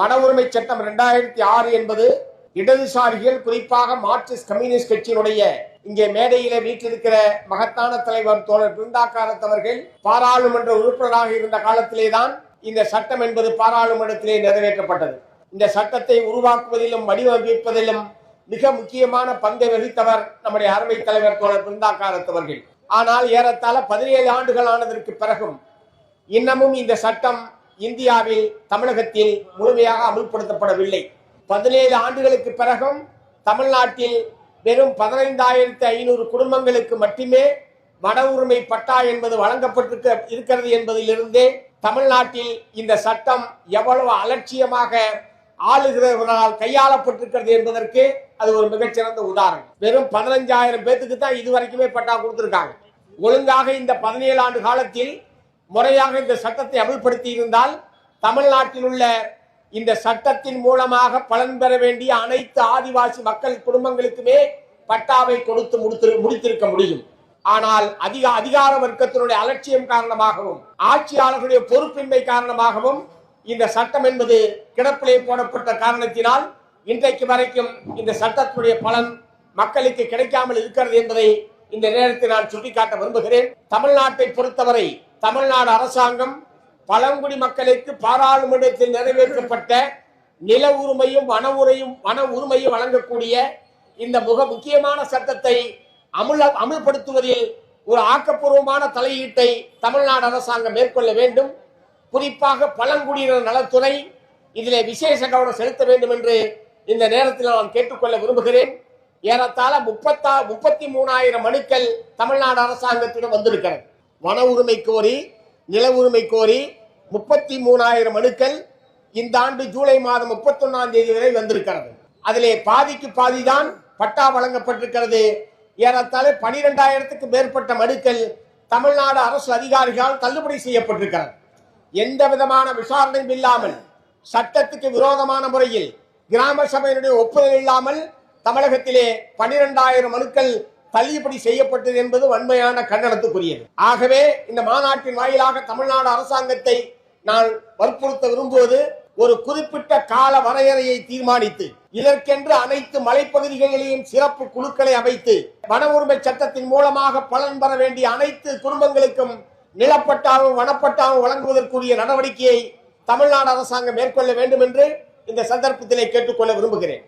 வன உரிமை சட்டம் இரண்டாயிரத்தி ஆறு என்பது இடதுசாரிகள் குறிப்பாக மார்க்சிஸ்ட் கம்யூனிஸ்ட் கட்சியினுடைய இங்கே மேடையிலே வீட்டிருக்கிற மகத்தான தலைவர் தோழர் பிருந்தாக்காரத் அவர்கள் பாராளுமன்ற உறுப்பினராக இருந்த காலத்திலேதான் இந்த சட்டம் என்பது பாராளுமன்றத்திலே நிறைவேற்றப்பட்டது. இந்த சட்டத்தை உருவாக்குவதிலும் வடிவமைப்பதிலும் மிக முக்கியமான பங்கை வகித்தவர் நம்முடைய அருமை தலைவர் தோழர் பிருந்தாக்காரத் அவர்கள். ஆனால் ஏறத்தாழ பதினேழு ஆண்டுகள் ஆனதற்கு பிறகும் இன்னமும் இந்த சட்டம் இந்தியாவில் தமிழகத்தில் முழுமையாக அமுல்படுத்தப்படவில்லை. பதினேழு ஆண்டுகளுக்கு பிறகும் தமிழ்நாட்டில் வெறும் பதினைந்தாயிரத்தி ஐநூறு குடும்பங்களுக்கு மட்டுமே வன உரிமை பட்டா என்பது வழங்கப்பட்டிருக்க இருக்கிறது என்பதிலிருந்தே தமிழ்நாட்டில் இந்த சட்டம் எவ்வளவு அலட்சியமாக ஆளுகிறவர்களால் கையாளப்பட்டிருக்கிறது என்பதற்கு அது ஒரு மிகச்சிறந்த உதாரணம். வெறும் பதினஞ்சாயிரம் பேத்துக்கு தான் இதுவரைக்குமே பட்டா கொடுத்திருக்காங்க. ஒழுங்காக இந்த பதினேழு ஆண்டு காலத்தில் முறையாக இந்த சட்டத்தை அமல்படுத்தி இருந்தால் தமிழ்நாட்டில் உள்ள இந்த சட்டத்தின் மூலமாக பலன் பெற வேண்டிய அனைத்து ஆதிவாசி மக்கள் குடும்பங்களுக்குமே பட்டாவை கொடுத்து முடித்து முடித்திருக்க முடியும். ஆனால் அதிக அதிகார வர்க்கத்தினுடைய அலட்சியம் காரணமாகவும் ஆட்சியாளர்களுடைய பொறுப்பின்மை காரணமாகவும் இந்த சட்டம் என்பது கிடப்பிலே போடப்பட்ட காரணத்தினால் இன்றைக்கு வரைக்கும் இந்த சட்டத்தினுடைய பலன் மக்களுக்கு கிடைக்காமல் இருக்கிறது என்பதை இந்த நேரத்தில் நான் சுட்டிக்காட்ட விரும்புகிறேன். தமிழ்நாட்டை பொறுத்தவரை தமிழ்நாடு அரசாங்கம் பழங்குடி மக்களுக்கு பாராளுமன்றத்தில் நிறைவேற்றப்பட்ட நில உரிமையும் வன உரையும் வன உரிமையும் வழங்கக்கூடிய இந்த மிக முக்கியமான சட்டத்தை அமுல அமுல்படுத்துவதில் ஒரு ஆக்கப்பூர்வமான தலையீட்டை தமிழ்நாடு அரசாங்கம் மேற்கொள்ள வேண்டும். குறிப்பாக பழங்குடியினர் நலத்துறை இதில் விசேஷ கவனம் செலுத்த வேண்டும் என்று இந்த நேரத்தில் நான் கேட்டுக்கொள்ள விரும்புகிறேன். ஏறத்தாழ முப்பத்தா முப்பத்தி மூணாயிரம் மனுக்கள் தமிழ்நாடு அரசாங்கத்திடம் வந்திருக்கிறது. வன உரிமை கோரி நில உரிமை கோரி முப்பத்தி மூணாயிரம் மனுக்கள் இந்த ஆண்டு ஜூலை மாதம் முப்பத்தொன்னாம் தேதி வரை வந்திருக்கிறது. அதிலே பாதிக்கு பாதிதான் பட்டா வழங்கப்பட்டிருக்கிறது. ஏறத்தாழ பனிரெண்டாயிரத்துக்கு மேற்பட்ட மனுக்கள் தமிழ்நாடு அரசு அதிகாரிகளால் தள்ளுபடி செய்யப்பட்டிருக்கிறது. எந்த விதமான விசாரணையும் இல்லாமல் சட்டத்துக்கு விரோதமான முறையில் கிராம சபையினுடைய ஒப்புதல் இல்லாமல் தமிழகத்திலே பனிரெண்டாயிரம் மனுக்கள் தள்ளுபடி செய்யப்பட்டது என்பது வன்மையான கண்டனத்துக்குரியது. ஆகவே இந்த மாநாட்டின் வாயிலாக தமிழ்நாடு அரசாங்கத்தை நான் வற்புறுத்த விரும்புவது ஒரு குறிப்பிட்ட கால வரையறையை தீர்மானித்து இதற்கென்று அனைத்து மலைப்பகுதிகளிலேயும் சிறப்பு குழுக்களை அமைத்து வன உரிமை சட்டத்தின் மூலமாக பலன் பெற வேண்டிய அனைத்து குடும்பங்களுக்கும் நிலப்பட்டாவும் வனப்பட்டாவும் வழங்குவதற்குரிய நடவடிக்கையை தமிழ்நாடு அரசாங்கம் மேற்கொள்ள வேண்டும் என்று இந்த சந்தர்ப்பத்திலே கேட்டுக்கொள்ள விரும்புகிறேன்.